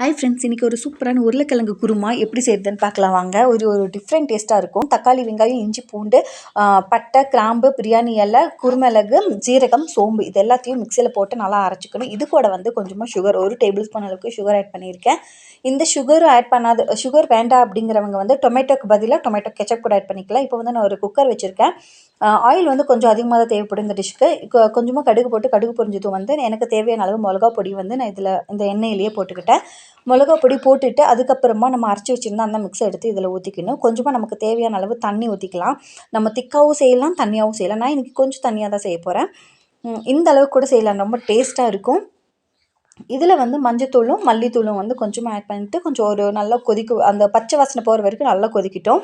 Hi friends இன்றைக்கி ஒரு சூப்பரான உருளைக்கிழங்கு குருமா எப்படி செய்யுதுன்னு பார்க்கலாம். வாங்க ஒரு ஒரு டிஃப்ரெண்ட் டேஸ்ட்டாக இருக்கும். தக்காளி வெங்காயம் இஞ்சி பூண்டு பட்டை கிராம்பு பிரியாணி இலை குருமிளகு ஜீரகம் சோம்பு இது எல்லாத்தையும் மிக்சியில் போட்டு நல்லா அரைச்சிக்கணும். இது கூட வந்து கொஞ்சமாக சுகர் ஒரு டேபிள் ஸ்பூன் அளவுக்கு சுகர் ஆட் பண்ணியிருக்கேன். இந்த சுகர் ஆட் பண்ணாத சுகர் வேண்டாம் அப்படிங்கிறவங்க வந்து டொமேட்டோக்கு பதிலாக டொமேட்டோ கெச்சப் கூட ஆட் பண்ணிக்கலாம். இப்போ வந்து நான் ஒரு குக்கர் வச்சுருக்கேன். ஆயில் வந்து கொஞ்சம் அதிகமாக தான் தேவைப்படும் இந்த டிஷ்க்கு கொஞ்சமாக கடுகு போட்டு கடுகு பொரிஞ்சதும் வந்து எனக்கு தேவையான அளவு மிளகா பொடி வந்து நான் இதில் இந்த எண்ணெயிலேயே போட்டுக்கிட்டேன். மிளகா பொடி போட்டுட்டு அதுக்கப்புறமா நம்ம அரைச்சி வச்சுருந்தா அந்த மிக்ஸை எடுத்து இதில் ஊற்றிக்கணும் கொஞ்சமாக நமக்கு தேவையான அளவு தண்ணி ஊற்றிக்கலாம் நம்ம திக்காகவும் செய்யலாம் தண்ணியாகவும் செய்யலாம். நான் இன்றைக்கி கொஞ்சம் தண்ணியாக தான் செய்ய போகிறேன் இந்த அளவுக்கு கூட செய்யலாம். ரொம்ப டேஸ்ட்டாக இருக்கும். இதில் வந்து மஞ்சத்தூளும் மல்லித்தூளும் வந்து கொஞ்சமாக ஆட் பண்ணிட்டு கொஞ்சம் ஒரு நல்லா கொதிக்க அந்த பச்சை வாசனை போகிற வரைக்கும் நல்லா கொதிக்கிட்டோம்.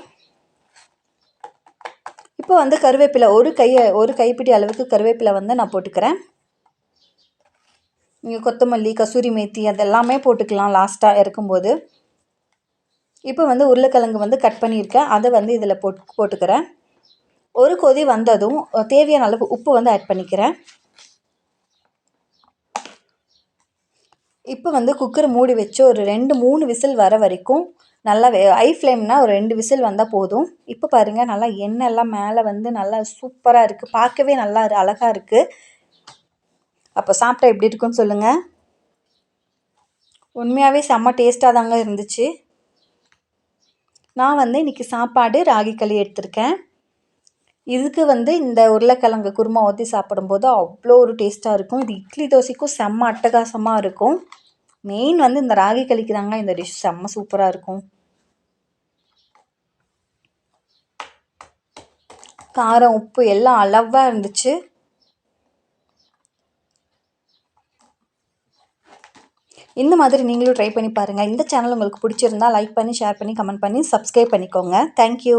இப்போ வந்து கருவேப்பிலை ஒரு கையை ஒரு கைப்பிடி அளவுக்கு கருவேப்பிலை வந்து நான் போட்டுக்கிறேன். நீங்கள் கொத்தமல்லி கசூரி மேத்தி அதெல்லாமே போட்டுக்கலாம் லாஸ்ட்டாக இருக்கும்போது. இப்போ வந்து உருளைக்கிழங்கு வந்து கட் பண்ணியிருக்கேன். அதை வந்து இதில் போட் போட்டுக்கிறேன். ஒரு கொதி வந்ததும் தேவையான அளவு உப்பு வந்து ஆட் பண்ணிக்கிறேன். இப்போ வந்து குக்கரை மூடி வச்சு ஒரு ரெண்டு மூணு விசில் வர வரைக்கும் நல்லா வே ஐ ஃப்ளேம்னால் ஒரு ரெண்டு விசில் வந்தால் போதும். இப்போ பாருங்கள் நல்லா எண்ணெய்லாம் மேலே வந்து நல்லா சூப்பராக இருக்குது பார்க்கவே நல்லா அழகாக இருக்குது அப்போ சாப்பிட்டா எப்படி இருக்குன்னு சொல்லுங்கள் உண்மையாகவே செம்ம டேஸ்ட்டாக தாங்க இருந்துச்சு. நான் வந்து இன்றைக்கி சாப்பாடு ராகி களி எடுத்திருக்கேன். இதுக்கு வந்து இந்த உருளைக்கிழங்கு குருமா ஊற்றி சாப்பிடும்போது அவ்வளோ ஒரு டேஸ்ட்டாக இருக்கும். இது இட்லி தோசைக்கும் செம்ம அட்டகாசமாக இருக்கும். மெயின் வந்து இந்த ராகி களிக்கு தாங்க இந்த டிஷ் செம்ம சூப்பராக இருக்கும். காரம் உப்பு எல்லாம் அளவாக இருந்துச்சு. இந்த மாதிரி நீங்களும் ட்ரை பண்ணி பாருங்கள் இந்த சேனல் உங்களுக்கு பிடிச்சிருந்தா லைக் பண்ணி ஷேர் பண்ணி கமெண்ட் பண்ணி சப்ஸ்கிரைப் பண்ணிக்கோங்க. தேங்க்யூ